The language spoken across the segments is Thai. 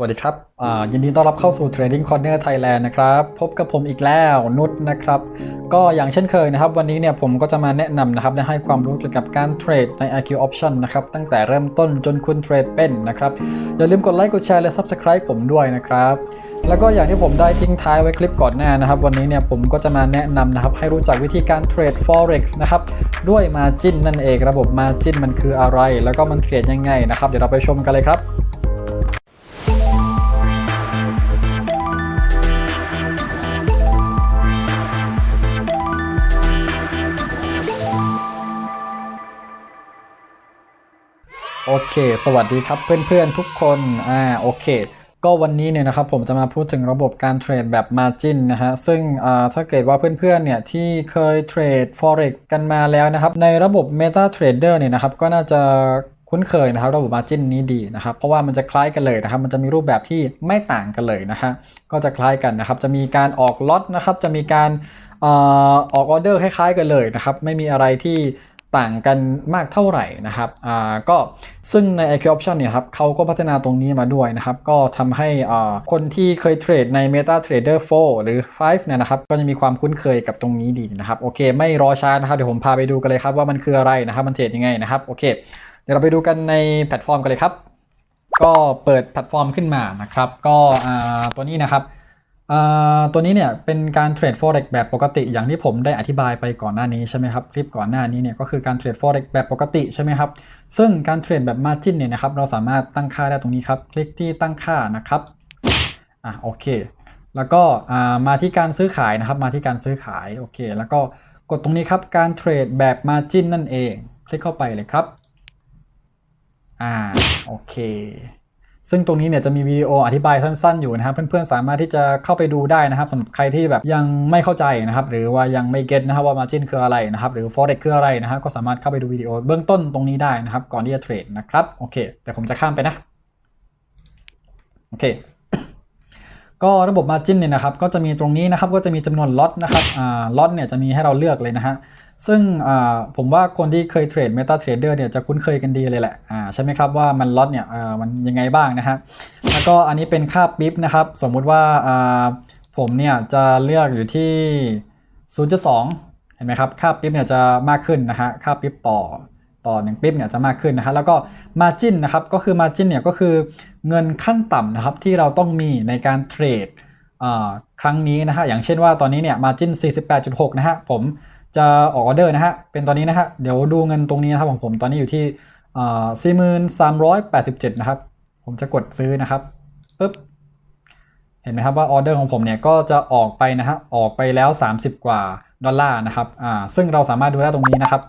สวัสดีครับยินดีต้อนรับเข้าสู่ Trading Corner Thailand นะครับ พบกับผมอีกแล้วนุชนะครับ ก็อย่างเช่นเคยนะครับ วันนี้เนี่ยผมก็จะมาแนะนำนะครับและให้ความรู้เกี่ยวกับการเทรดใน IQ Option นะครับ ตั้งแต่เริ่มต้นจนคุณเทรดเป็นนะครับ อย่าลืมกดไลค์กดแชร์และ Subscribe ผมด้วยนะครับ แล้วก็อย่างที่ผมได้ทิ้งท้ายไว้คลิปก่อนหน้านะครับ วันนี้เนี่ยผมก็จะมาแนะนำนะครับ ให้รู้จักวิธีการเทรด Forex นะครับด้วย Margin นั่นเองระบบ Margin มันคืออะไร แล้วก็มันเทรดยังไงนะครับเดี๋ยวเราไปชมกันเลยครับ โอเค สวัสดีครับเพื่อนๆทุกคนอ่าโอเค ก็วันนี้เนี่ยนะครับผมจะมาพูดถึงระบบการเทรดแบบ Margin นะฮะ ซึ่งอ่าถ้าเกิดว่าเพื่อนๆเนี่ยที่เคยเทรด Forex กันมาแล้วนะครับ ในระบบ MetaTrader เนี่ยนะครับก็น่าจะคุ้นเคยนะครับระบบ Margin นี้ดีนะครับ เพราะว่ามันจะคล้ายกันเลยนะครับ มันจะมีรูปแบบที่ไม่ต่างกันเลยนะฮะก็จะคล้ายกันนะครับ จะมีการออกล็อตนะครับ จะมีการอ่อออกออเดอร์คล้ายๆกันเลยนะครับ ไม่มีอะไรที่ ต่างกันมากเท่าไหร่นะครับอ่าก็ซึ่งใน IQ Option เนี่ยครับเขาก็พัฒนาตรงนี้มาด้วยนะครับ ก็ทำให้อ่าคนที่เคยเทรดใน MetaTrader 4 หรือ 5 เนี่ยนะครับ ก็จะมีความคุ้นเคยกับตรงนี้ดีนะครับ โอเค ไม่รอช้านะครับ เดี๋ยวผมพาไปดูกันเลยครับว่ามันคืออะไรนะครับ มันเทรดยังไงนะครับ โอเค เดี๋ยวเราไปดูกันในแพลตฟอร์มกันเลยครับ ก็เปิดแพลตฟอร์มขึ้นมานะครับ ก็อ่าตัวนี้นะครับ ตัวนี้เนี่ยเป็นการเทรด forex แบบปกติอย่างที่ผมได้อธิบายไปก่อนหน้านี้ใช่ไหมครับคลิปก่อนหน้านี้เนี่ยก็คือการเทรด forex แบบปกติใช่ไหมครับซึ่งการเทรดแบบ margin เนี่ยนะครับเราสามารถตั้งค่าได้ตรงนี้ครับคลิกที่ตั้งค่านะครับอะโอเค แล้วก็มาที่การซื้อขายนะครับมาที่การซื้อขายโอเคแล้วก็กดตรงนี้ครับการเทรดแบบ margin นั่นเอง คลิกเข้าไปเลยครับอ่าโอเค ซึ่งตรงนี้เนี่ยจะมีวิดีโออธิบายสั้นๆอยู่นะครับเพื่อนๆสามารถที่จะเข้าไปดูได้นะครับสำหรับใครที่แบบยังไม่เข้าใจนะครับหรือว่ายังไม่เก็ตนะครับว่า margin คืออะไรนะครับหรือ forex คืออะไรนะครับก็สามารถเข้าไปดูวิดีโอเบื้องต้นตรงนี้ได้นะครับก่อนที่จะเทรดนะครับโอเค แต่ผมจะข้ามไปนะโอเค ก็ระบบ margin เนี่ยนะครับก็จะมีตรงนี้นะครับก็จะมีจำนวนล็อตนะครับอ่าล็อตเนี่ยจะมีให้เราเลือกเลยนะฮะซึ่งอ่าผมว่าคนที่เคยเทรด Meta Trader เนี่ยจะคุ้นเคยกันดีเลยแหละอ่าใช่ไหมครับว่ามันล็อตเนี่ยอ่ามันยังไงบ้างนะฮะแล้วก็อันนี้เป็นค่าปิ๊บนะครับ สมมุติว่าอ่าผมเนี่ยจะเลือกอยู่ที่ 0.2 เห็นไหมครับ ค่าปิ๊บเนี่ยจะมากขึ้นนะฮะค่าปิ๊บต่อต่อหนึ่งปิ๊บเนี่ยจะมากขึ้นนะฮะแล้วก็ Margin นะครับก็คือ Margin เนี่ยก็คือ เงินขั้นต่ำนะครับที่เราต้องมีในการเทรดครั้งนี้นะฮะอย่างเช่นว่าตอนนี้เนี่ย Margin 48.6 นะฮะผมจะออกออเดอร์นะฮะเป็นตอนนี้นะฮะเดี๋ยวดูเงินตรงนี้นะครับของผมตอนนี้อยู่ที่อ่า4387นะครับ ผมจะกดซื้อนะครับปึ๊บเห็นไหมครับว่าออเดอร์ของผมเนี่ยก็จะออกไปนะฮะออกไปแล้ว 30 กว่าดอลลาร์นะครับอ่าซึ่งเราสามารถดูได้ตรงนี้นะครับ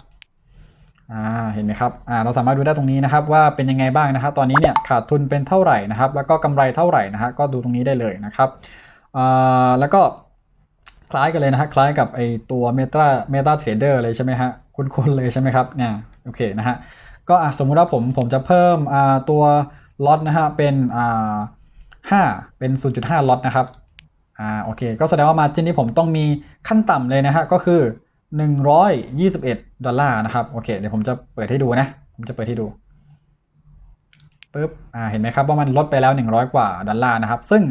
อ่าเห็นไหมครับอ่าเราสามารถดูได้ตรงนี้นะครับว่าเป็นยังไงบ้างนะครับตอนนี้เนี่ยขาดทุนเป็นเท่าไหร่นะครับ แล้วก็กำไรเท่าไหร่นะฮะก็ดูตรงนี้ได้เลยนะครับอ่าแล้วก็คล้ายกันเลยนะฮะคล้ายกับไอตัว Meta Meta Trader เลยใช่ไหมฮะคุ้นๆเลยใช่ไหมครับเนี่ยโอเคนะฮะก็อะสมมุติว่าผมผมจะเพิ่มอ่าตัวล็อตนะฮะเป็นอ่าเป็น 0.5 ล็อตนะครับอ่าโอเค ก็แสดงว่า margin ที่ผมต้องมีขั้นต่ำเลยนะฮะก็คือ 121 ดอลลาร์นะครับ โอเค เดี๋ยวผมจะเปิดให้ดูนะ ผมจะเปิดให้ดูปึ๊บ อ่า เห็นไหมครับว่ามันลดไปแล้ว 100 กว่าดอลลาร์นะครับ ซึ่ง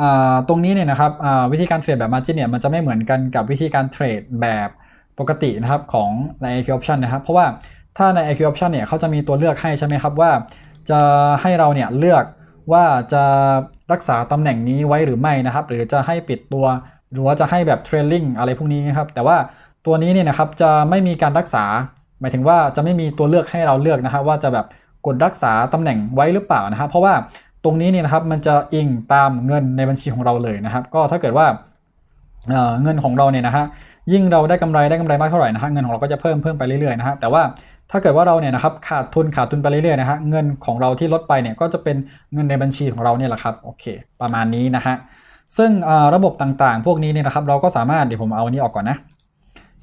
อ่าตรงนี้เนี่ยนะครับอ่าวิธีการเทรดแบบ margin เนี่ยมันจะไม่เหมือนกันกับวิธีการเทรดแบบปกตินะครับของใน IQ option นะครับ เพราะว่าถ้าใน IQ option เนี่ยเขาจะมีตัวเลือกให้ใช่ไหมครับว่า จะให้เราเนี่ยเลือกว่าจะรักษาตำแหน่งนี้ไว้หรือไม่นะครับ หรือจะให้ปิดตัว หรือว่าจะให้แบบเทรลลิงอะไรพวกนี้นะครับ แต่ว่า ตัวนี้เนี่ยนะครับจะไม่มีการรักษา หมายถึงว่าจะไม่มีตัวเลือกให้เราเลือกนะครับว่าจะแบบกดรักษาตำแหน่งไว้หรือเปล่านะครับเพราะว่าตรงนี้เนี่ยนะครับมันจะอิงตามเงินในบัญชีของเราเลยนะครับ ก็ถ้าเกิดว่าเเงินของเราเนี่ยนะฮะยิ่งเราได้กำไรได้กำไรมากเท่าไหร่นะฮะเงินของเราก็จะเพิ่มเพิ่มไปเรื่อยๆนะฮะแต่ว่าถ้าเกิดว่าเราเนี่ยนะครับขาดทุนขาดทุนไปเรื่อยๆนะฮะเงินของเราที่ลดไปเนี่ยก็จะเป็นเงินในบัญชีของเราเนี่ยแหละครับโอเค ประมาณนี้นะฮะซึ่งระบบต่างๆ พวกนี้เนี่ยนะครับเราก็สามารถเดี๋ยวผมเอาอันนี้ออกก่อนนะ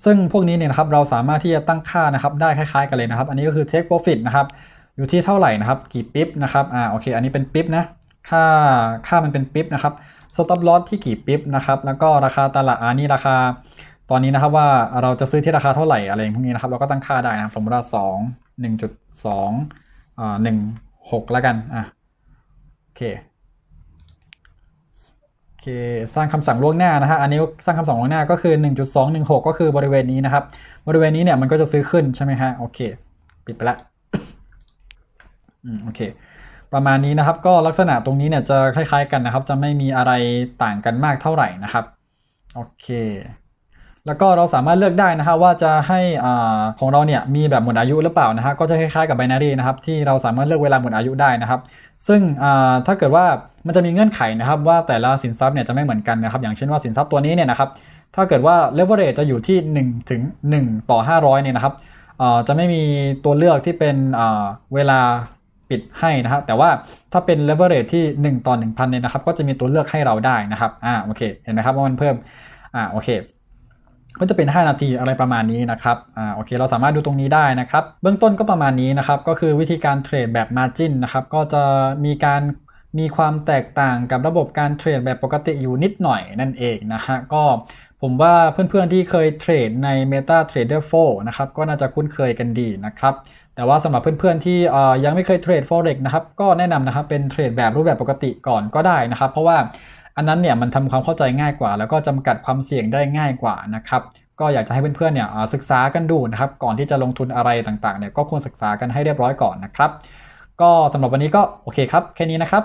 ซึ่งพวกนี้เนี่ยนะครับเราสามารถที่จะตั้งค่านะครับได้คล้ายๆกันเลยนะครับ อันนี้ก็คือ take profit นะครับอยู่ที่เท่าไหร่นะครับ กี่ปิ๊บนะครับอ่าโอเค อันนี้เป็นปิ๊บนะค่าค่ามันเป็นปิ๊บนะครับ stop loss ที่กี่ปิ๊บนะครับแล้วก็ราคาตลาดอันนี้ราคาตอนนี้นะครับว่าเราจะซื้อที่ราคาเท่าไหร่อะไรพวกนี้นะครับเราก็ตั้งค่าได้นะครับสมมติว่าสองหนึ่งจุดสองอ่าหนึ่งหกแล้วกันอะโอเค คสร้างคำสั่งล่วงหน้านะฮะอันนี้สร้างคำสั่งล่วงหน้าก็คือ 1.216 ก็คือบริเวณนี้นะครับ บริเวณนี้เนี่ยมันก็จะซื้อขึ้นใช่ไหมฮะโอเค ปิดไปละอืมโอเค ประมาณนี้นะครับ ก็ลักษณะตรงนี้เนี่ยจะคล้ายๆกันนะครับ จะไม่มีอะไรต่างกันมากเท่าไหร่นะครับ โอเค แล้วก็เราสามารถเลือกได้นะฮะว่าจะให้อ่าของเราเนี่ยมีแบบหมดอายุหรือเปล่านะฮะก็จะคล้ายๆกับ binary นะครับที่เราสามารถเลือกเวลาหมดอายุได้นะครับ ซึ่งอ่าถ้าเกิดว่ามันจะมีเงื่อนไขนะครับว่าแต่ละสินทรัพย์เนี่ยจะไม่เหมือนกันนะครับ อย่างเช่นว่าสินทรัพย์ตัวนี้เนี่ยนะครับถ้าเกิดว่า leverage จะอยู่ที่1ถึง1ต่อ 500เนี่ยนะครับจะไม่มีตัวเลือกที่เป็นเวลาปิดให้นะครับแต่ว่าถ้าเป็น leverage ที่ 1 ต่อ 1,000เนี่ยนะครับ ก็จะมีตัวเลือกให้เราได้นะครับอ่าโอเคเห็นไหมครับว่ามันเพิ่มอ่าโอเค ก็จะเป็น 5 นาทีอะไรประมาณนี้นะครับอ่าโอเคเราสามารถดูตรงนี้ได้นะครับ เบื้องต้นก็ประมาณนี้นะครับ ก็คือวิธีการเทรดแบบ Margin นะครับ ก็จะมีการมีความแตกต่างกับระบบการเทรดแบบปกติอยู่นิดหน่อยนั่นเองนะฮะก็ผมว่าเพื่อนๆที่เคยเทรดใน Meta Trader 4 นะครับ ก็น่าจะคุ้นเคยกันดีนะครับ แต่ว่าสำหรับเพื่อนๆที่อ่อยังไม่เคยเทรด Forex นะครับ ก็แนะนำนะครับเป็นเทรดแบบรูปแบบปกติก่อนก็ได้นะครับ เพราะว่า อันนั้นเนี่ยมันทำความเข้าใจง่ายกว่า แล้วก็จำกัดความเสี่ยงได้ง่ายกว่านะครับก็อยากจะให้เพื่อนๆเนี่ยศึกษากันดูนะครับก่อนที่จะลงทุนอะไรต่างๆเนี่ยก็ควรศึกษากันให้เรียบร้อยก่อนนะครับ ก็สำหรับวันนี้ก็โอเคครับแค่นี้นะครับ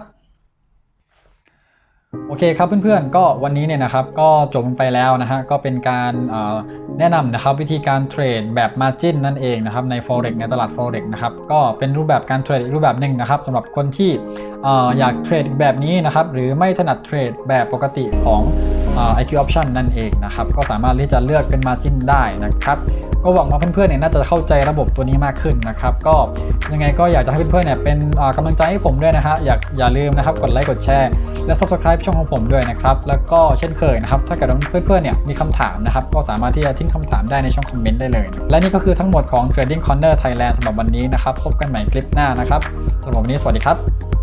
โอเคครับเพื่อนๆ ก็วันนี้เนี่ยนะครับก็จบไปแล้วนะฮะก็เป็นการแนะนำนะครับวิธีการเทรดแบบ Margin นั่นเองนะครับใน Forex ในตลาด Forex นะครับก็เป็นรูปแบบการเทรดอีกรูปแบบหนึ่งนะครับสำหรับคนที่อ่อยากเทรดอีกแบบนี้นะครับหรือไม่ถนัดเทรดแบบปกติของเอ่อ IQ Option นั่นเองนะครับก็สามารถที่จะเลือกเป็น Margin ได้นะครับ ก็หวังว่าเพื่อนๆเนี่ยน่าจะเข้าใจระบบตัวนี้มากขึ้นนะครับ ก็ยังไงก็อยากจะให้เพื่อนๆเนี่ยเป็นอ่ากำลังใจให้ผมด้วยนะฮะอยากอย่าลืมนะครับกดไลค์กดแชร์และ subscribe ช่องของผมด้วยนะครับ แล้วก็เช่นเคยนะครับ ถ้าเกิดว่าเพื่อนๆเนี่ยมีคำถามนะครับ ก็สามารถที่จะทิ้งคำถามได้ในช่องคอมเมนต์ได้เลย และนี่ก็คือทั้งหมดของ Trading Corner Thailand สำหรับวันนี้นะครับพบกันใหม่คลิปหน้านะครับสำหรับวันนี้สวัสดีครับ